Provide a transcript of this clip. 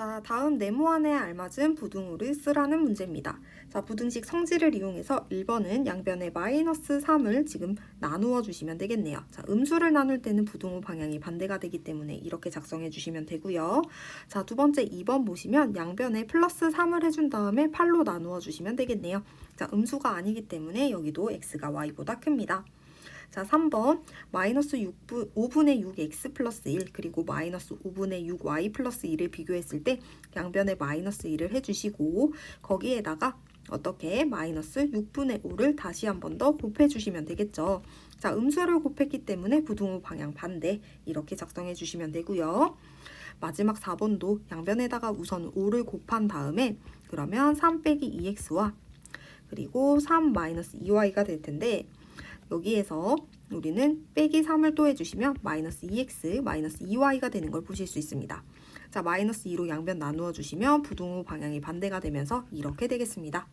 자, 다음 네모 안에 알맞은 부등호를 쓰라는 문제입니다. 자, 부등식 성질을 이용해서 1번은 양변에 마이너스 3을 지금 나누어 주시면 되겠네요. 자, 음수를 나눌 때는 부등호 방향이 반대가 되기 때문에 이렇게 작성해 주시면 되고요. 자, 두 번째 2번 보시면 양변에 플러스 3을 해준 다음에 8로 나누어 주시면 되겠네요. 자, 음수가 아니기 때문에 여기도 x가 y보다 큽니다. 자, 3번 마이너스 6분, 5분의 6x 플러스 1 그리고 마이너스 5분의 6y 플러스 1을 비교했을 때 양변에 마이너스 1을 해주시고 거기에다가 어떻게 마이너스 6분의 5를 다시 한 번 더 곱해주시면 되겠죠. 자, 음수를 곱했기 때문에 부등호 방향 반대 이렇게 작성해 주시면 되고요. 마지막 4번도 양변에다가 우선 5를 곱한 다음에 그러면 3 빼기 2x와 그리고 3 마이너스 2y가 될 텐데 여기에서 우리는 빼기 3을 또 해주시면 마이너스 2x 마이너스 2y가 되는 걸 보실 수 있습니다. 자 마이너스 2로 양변 나누어 주시면 부등호 방향이 반대가 되면서 이렇게 되겠습니다.